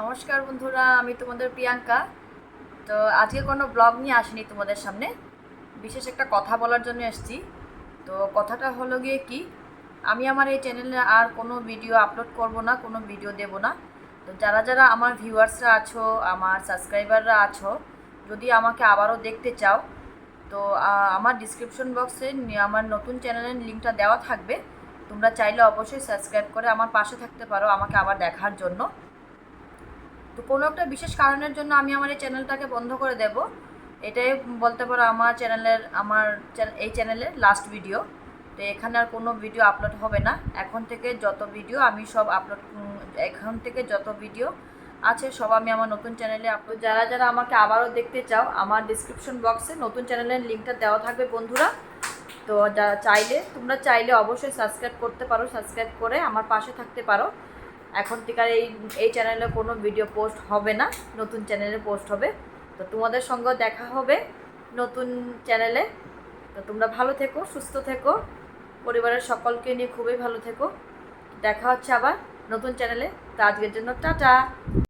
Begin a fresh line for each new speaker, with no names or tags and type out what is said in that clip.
নমস্কার বন্ধুরা, আমি তোমাদের প্রিয়াঙ্কা। তো আজকে কোনো ব্লগ নিয়ে আসিনি তোমাদের সামনে। বিশেষ একটা কথা বলার জন্য এসেছি। তো কথাটা হলো গিয়ে কি, আমি আমার এই চ্যানেলে আর কোনো ভিডিও আপলোড করব না, কোনো ভিডিও দেব না। তো যারা যারা আমার ভিউয়ার্সরা আছো, আমার সাবস্ক্রাইবাররা আছো, যদি আমাকে আবারও দেখতে চাও, তো আমার ডিসক্রিপশন বক্সে আমার নতুন চ্যানেলের লিঙ্কটা দেওয়া থাকবে। তোমরা চাইলে অবশ্যই সাবস্ক্রাইব করে আমার পাশে থাকতে পারো আমাকে আবার দেখার জন্য। তো কোনো একটা বিশেষ কারণের জন্য আমি আমার এই চ্যানেলটাকে বন্ধ করে দেব। এটাই বলতে পারো আমার চ্যানেলের, আমার এই চ্যানেলের লাস্ট ভিডিও তো এখানে আর কোনো ভিডিও আপলোড হবে না। এখন থেকে যত ভিডিও আমি সব আপলোড এখন থেকে যত ভিডিও আছে সব আমি আমার নতুন চ্যানেলে আপলোড যারা যারা আমাকে আবারও দেখতে চাও, আমার ডিসক্রিপশন বক্সে নতুন চ্যানেলের লিঙ্কটা দেওয়া থাকবে বন্ধুরা। তো যারা চাইলে, তোমরা চাইলে অবশ্যই সাবস্ক্রাইব করতে পারো সাবস্ক্রাইব করে আমার পাশে থাকতে পারো। এখন থেকে এই এই চ্যানেলে কোনো ভিডিও পোস্ট হবে না, নতুন চ্যানেলে পোস্ট হবে। তো তোমাদের সঙ্গেও দেখা হবে নতুন চ্যানেলে তো তোমরা ভালো থেকো, সুস্থ থেকো। পরিবারের সকলকে নিয়ে খুবই ভালো থেকো। দেখা হচ্ছে আবার নতুন চ্যানেলে তো আজকের জন্য টাটা।